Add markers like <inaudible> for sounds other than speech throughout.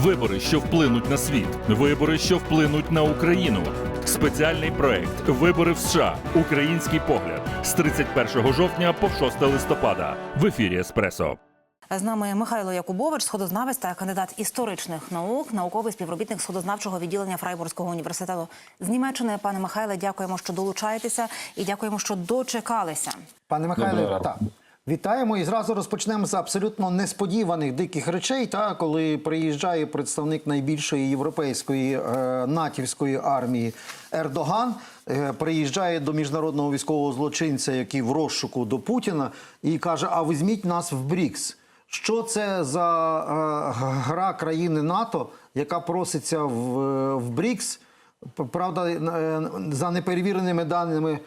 Вибори, що вплинуть на світ. Вибори, що вплинуть на Україну. Спеціальний проект Вибори в США. Український погляд з 31 жовтня по 6 листопада в ефірі Еспресо. З нами Михайло Якубович, сходознавець та кандидат історичних наук, науковий співробітник сходознавчого відділення Фрайбурзького університету з Німеччини. Пане Михайле, дякуємо, що долучаєтеся, і дякуємо, що дочекалися. Пане Михайле, так. Вітаємо і зразу розпочнемо з абсолютно несподіваних диких речей. Та коли приїжджає представник найбільшої європейської е, натівської армії Ердоган, е, приїжджає до міжнародного військового злочинця, який в розшуку до Путіна, і каже: А візьміть нас в БРІКС. Що це за е, гра країни НАТО, яка проситься в, в БРІКС? Правда, е, за неперевіреними даними,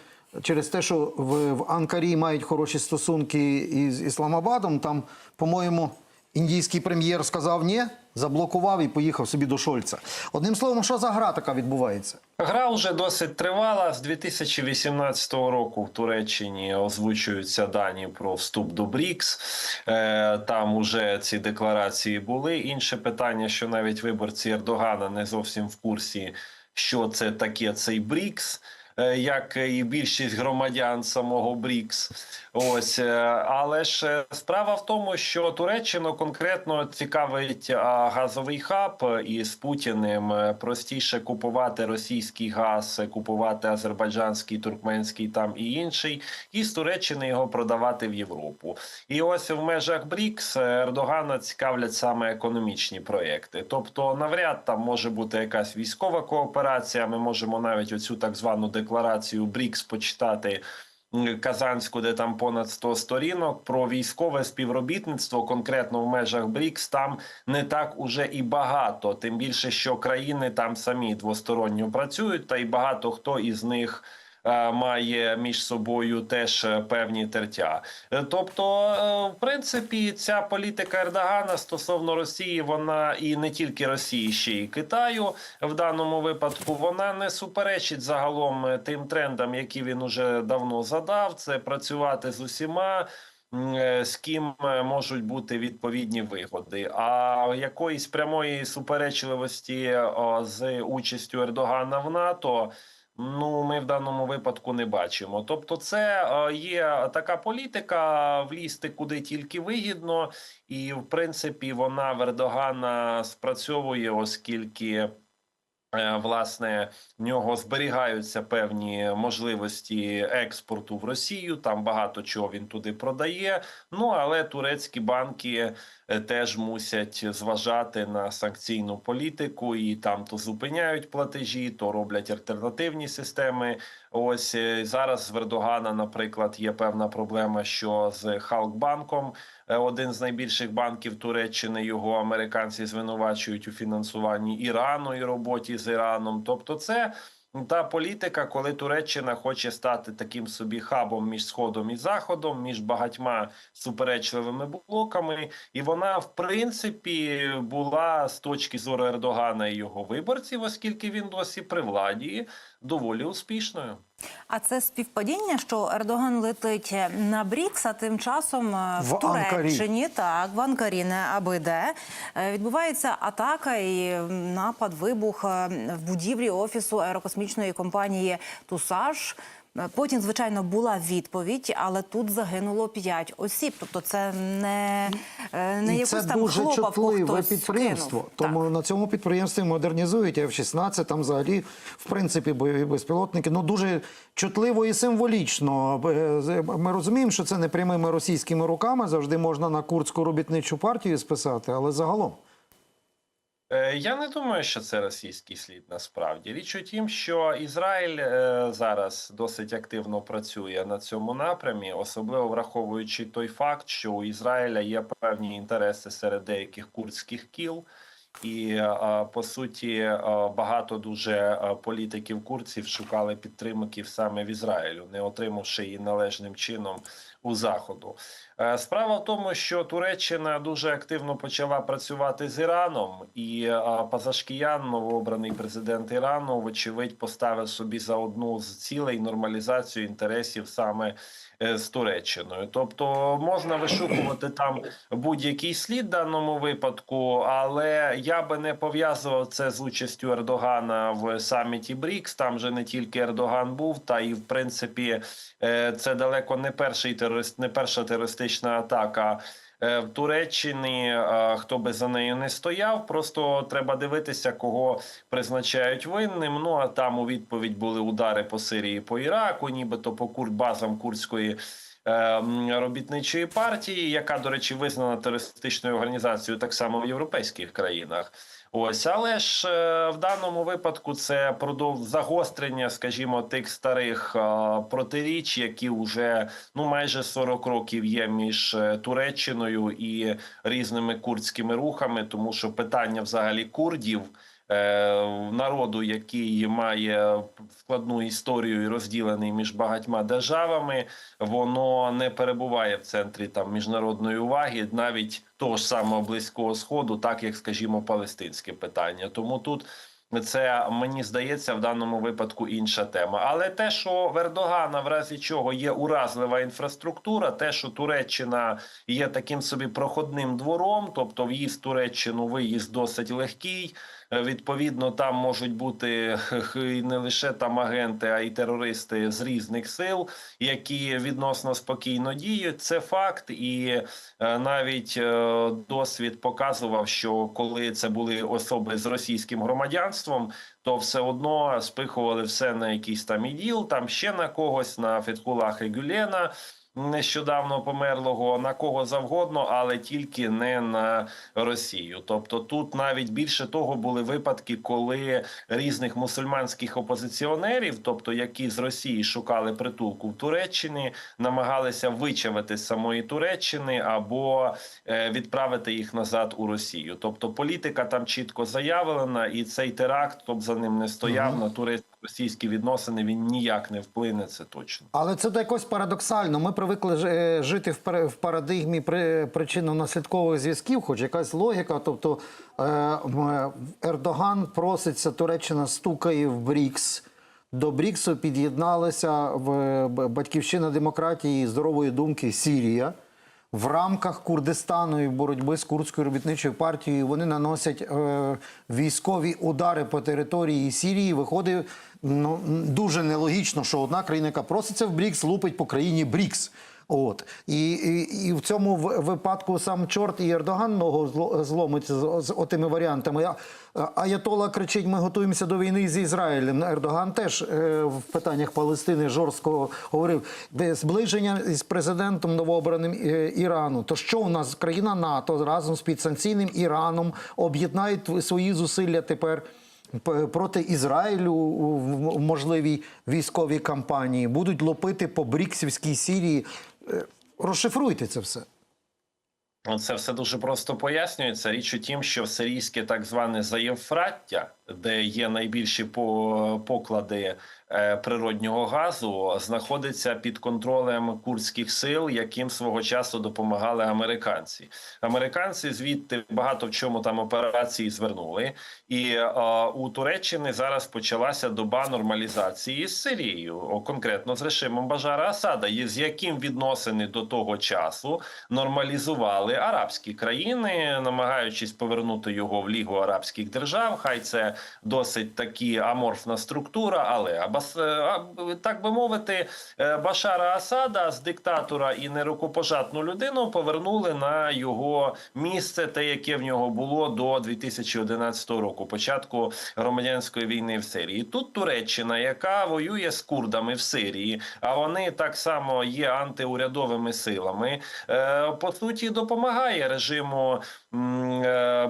через те, що в, в Анкарі мають хороші стосунки із Ісламабадом, там, по-моєму, індійський прем'єр сказав ні, заблокував і поїхав собі до Шольца. Одним словом, що за гра така відбувається? Гра вже досить тривала. З 2018 року в Туреччині озвучуються дані про вступ до БРІКС. Е, Там уже ці декларації були. Інше питання, що навіть виборці Ердогана не зовсім в курсі, що це таке цей БРІКС. Е, Як і більшість громадян самого БРІКС, ось е, але ж е, справа в тому, що Туреччину конкретно цікавить газовий хаб, і з Путіним простіше купувати російський газ, купувати азербайджанський, туркменський там і інший, і з Туреччини його продавати в Європу. І ось в межах БРІКС Ердогана цікавлять саме економічні проєкти. Тобто, навряд там може бути якась військова кооперація. Ми можемо навіть оцю так звану декларацію БРІКС почитати. Казанську, де там понад 100 сторінок про військове співробітництво, конкретно в межах БРІКС, там не так уже і багато. Тим більше, що країни там самі двосторонньо працюють, та й багато хто із них. Е, Має між собою теж е, певні тертя. Е, Тобто, в принципі, ця політика Ердогана стосовно Росії, вона і не тільки Росії, ще й Китаю в даному випадку, вона не суперечить загалом тим трендам, які він уже давно задав. Це працювати з усіма. З ким можуть бути відповідні вигоди, а якоїсь прямої суперечливості з участю Ердогана в НАТО Ну, ми в даному випадку не бачимо. Тобто, це е, є така політика влізти куди тільки вигідно, і в принципі вона в Ердогана спрацьовує, оскільки. Е, Власне, в нього зберігаються певні можливості експорту в Росію. Там багато чого він туди продає. Ну але турецькі банки е, теж мусять зважати на санкційну політику, і там то зупиняють платежі, то роблять альтернативні системи. Ось е, зараз в Ердогана, наприклад, є певна проблема, що з Халкбанком, один з найбільших банків Туреччини, його американці звинувачують у фінансуванні Ірану і роботі з Іраном. Тобто, це та політика, коли Туреччина хоче стати таким собі хабом між сходом і заходом, між багатьма суперечливими блоками, і вона в принципі була з точки зору Ердогана і його виборців, оскільки він досі при владі, доволі успішною. А це співпадіння, що Ердоган летить на Брікс, а тим часом е, в, В Туреччині, так в Анкарі, не аби де е, відбувається атака і напад, вибух е, в будівлі офісу аерокосмічної компанії Тусаж. Е, Потім, звичайно, була відповідь, але тут загинуло п'ять осіб. Тобто, це не, е, не І якусь це там дуже чутливе підприємство. скинув. Тому Так. на цьому підприємстві модернізують F-16, там взагалі, в принципі, бойові безпілотники. Ну дуже чутливо і символічно. Е, Ми розуміємо, що це не прямими російськими руками. Завжди можна на курдську робітничу партію списати, але загалом. Е, Я не думаю, що це російський слід насправді. Річ у тім, що Ізраїль е, зараз досить активно працює на цьому напрямі, особливо враховуючи той факт, що у Ізраїля є певні інтереси серед деяких курдських кіл. І е, по суті багато дуже політиків курців шукали підтримки саме в Ізраїлю, не отримавши її належним чином у заходу. Е, Справа в тому, що Туреччина дуже активно почала працювати з Іраном, і е, Пазашкіян, новообраний президент Ірану, вочевидь, поставив собі за одну з цілей нормалізацію інтересів саме е, з Туреччиною. Тобто можна вишукувати там будь-який слід в даному випадку, але я би не пов'язував це з участю Ердогана в саміті БРІКС. Там же не тільки Ердоган був, та і в принципі це далеко не перший терорист, не перша терористична атака. е, В Туреччині е, хто би за нею не стояв, просто треба дивитися, кого призначають винним. Ну а там у відповідь були удари по Сирії, по Іраку, нібито по кур базам курдської е, робітничої партії, яка, до речі, визнана терористичною організацією так само в європейських країнах. Ось, але ж е, в даному випадку це продов... загострення, скажімо, тих старих е, протиріч, які вже ну майже 40 років є між е, Туреччиною і різними курдськими рухами, тому що питання взагалі курдів. Е, Народу, який має складну історію і розділений між багатьма державами, воно не перебуває в центрі там міжнародної уваги, навіть того ж самого близького сходу, так як, скажімо, палестинське питання. Тому тут це мені здається в даному випадку інша тема. Але те, що в Ердогана, в разі чого є уразлива інфраструктура, те, що Туреччина є таким собі проходним двором, тобто в'їзд в Туреччину, виїзд досить легкий. Е, Відповідно, там можуть бути не лише там агенти, а й терористи з різних сил, які відносно спокійно діють. Це факт, і е, навіть е, досвід показував, що коли це були особи з російським громадянством, то все одно спихували все на якийсь там іділ, там ще на когось, на Фетхулаха Гюлена. Нещодавно померлого на кого завгодно, але тільки не на Росію. Тобто, тут навіть більше того були випадки, коли різних мусульманських опозиціонерів, тобто які з Росії шукали притулку в Туреччині, намагалися вичавити з самої Туреччини або е, відправити їх назад у Росію. Тобто, політика там чітко заявлена, і цей теракт, б за ним не стояв на турецько-російські відносини, він ніяк не вплине. Це точно. Але це якось парадоксально. Ми привикли е, жити в пар- парадигмі при- причинно-наслідкових зв'язків, хоч якась логіка. Тобто е, Ердоган проситься, Туреччина стукає в БРІКС. До БРІКСу під'єдналася в б- батьківщина демократії здорової думки Сірія. В рамках Курдистану і боротьби з курдською робітничою партією вони наносять е, військові удари по території Сірії. Виходить ну, дуже нелогічно, що одна країна, яка проситься в БРІКС, лупить по країні БРІКС. От і, і, і в цьому випадку сам чорт і Ердоган ногу зло- зломить з, з отими варіантами. Аятола кричить: ми готуємося до війни з Ізраїлем. Ердоган теж е, в питаннях Палестини жорстко говорив Де зближення із президентом новообраним е, Ірану. То що у нас країна НАТО разом з підсанкційним Іраном об'єднають свої зусилля тепер? проти Ізраїлю в можливій військовій кампанії, будуть лопити по Бріксівській Сірії. Е, Розшифруйте це все. Ну, Це все дуже просто пояснюється. Річ у тім, що сирійське так зване заєвфраття, де є найбільші по- поклади е, природнього газу, знаходиться під контролем курдських сил, яким свого часу допомагали американці. Американці звідти багато в чому там операції звернули, і е, у Туреччини зараз почалася доба нормалізації з Сирією, конкретно з режимом Бажара Асада, і з яким відносини до того часу нормалізували арабські країни, намагаючись повернути його в Лігу арабських держав. Хай це досить такі аморфна структура, але абас, е, так би мовити, е, Башара Асада з диктатора і нерукопожатну людину повернули на його місце, те, яке в нього було до 2011 року, початку громадянської війни в Сирії. Тут Туреччина, яка воює з курдами в Сирії, а вони так само є антиурядовими силами. е, По суті, допомагає режиму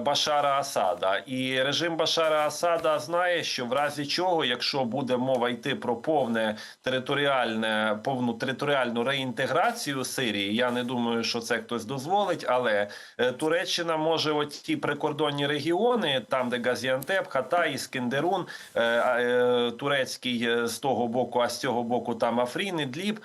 Башара Асада, і режим Башара Асада знає, що в разі чого, якщо буде мова йти про повне територіальне, повну територіальну реінтеграцію Сирії, я не думаю, що це хтось дозволить, але е, Туреччина може от ті прикордонні регіони, там де Газіантеп, Хатай, Іскендерун, е, е, турецький з того боку, а з цього боку там Афрін, Ідліб,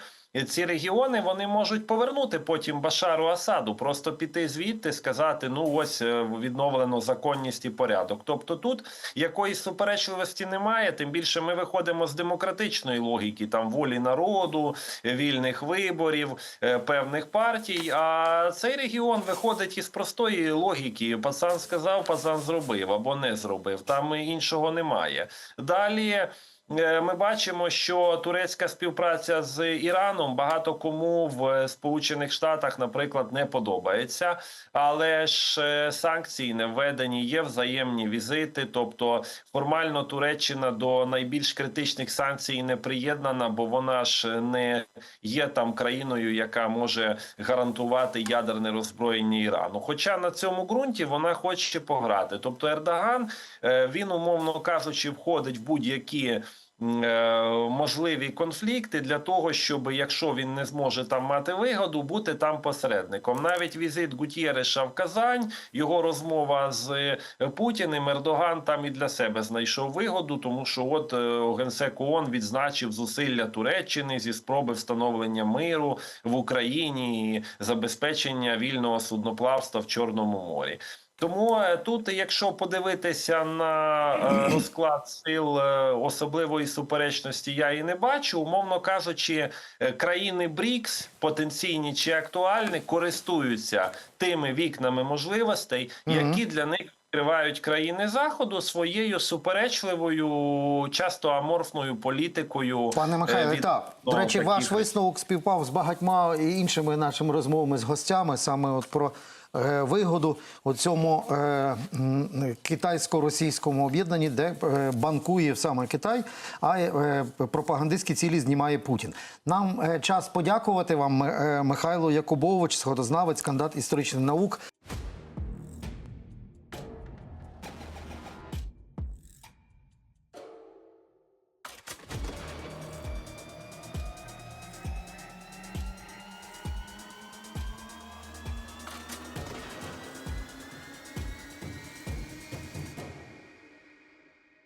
Ці регіони вони можуть повернути потім Башару Асаду, просто піти звідти, сказати: ну ось е, відновлено законність і порядок. Тобто тут якоїсь суперечливості немає. Тим більше ми виходимо з демократичної логіки, там волі народу, вільних виборів, е, певних партій. А цей регіон виходить із простої логіки: пацан сказав, пацан зробив або не зробив. Там іншого немає. Далі. Е, Ми бачимо, що турецька співпраця з Іраном багато кому в Сполучених Штатах, наприклад, не подобається, але ж е, санкції не введені, є взаємні візити. Тобто формально Туреччина до найбільш критичних санкцій не приєднана, бо вона ж не є там країною, яка може гарантувати ядерне роззброєння Ірану. Хоча на цьому ґрунті вона хоче пограти. Тобто Ердоган е, він, умовно кажучи, входить в будь-які. Е, Можливі конфлікти для того, щоб якщо він не зможе там мати вигоду, бути там посередником. Навіть візит Гутєреша в Казань, його розмова з е, Путіним, Ердоган там і для себе знайшов вигоду, тому що от е, генсек ООН відзначив зусилля Туреччини зі спроби встановлення миру в Україні і забезпечення вільного судноплавства в Чорному морі. Тому е, тут, якщо подивитися на е, <clears throat> розклад сил е, особливої суперечності, я і не бачу. Умовно кажучи, країни БРІКС, потенційні чи актуальні, користуються тими вікнами можливостей, які для них відкривають країни заходу своєю суперечливою, часто аморфною політикою. Пане Михайле, від- так. До ну, речі, ваш висновок співпав з багатьма іншими нашими розмовами з гостями саме от про вигоду у цьому е, китайсько-російському об'єднанні, де е, банкує саме Китай, а е, пропагандистські цілі знімає Путін. Нам е, час подякувати вам, е, Михайло Якубович, сходознавець, кандидат історичних наук.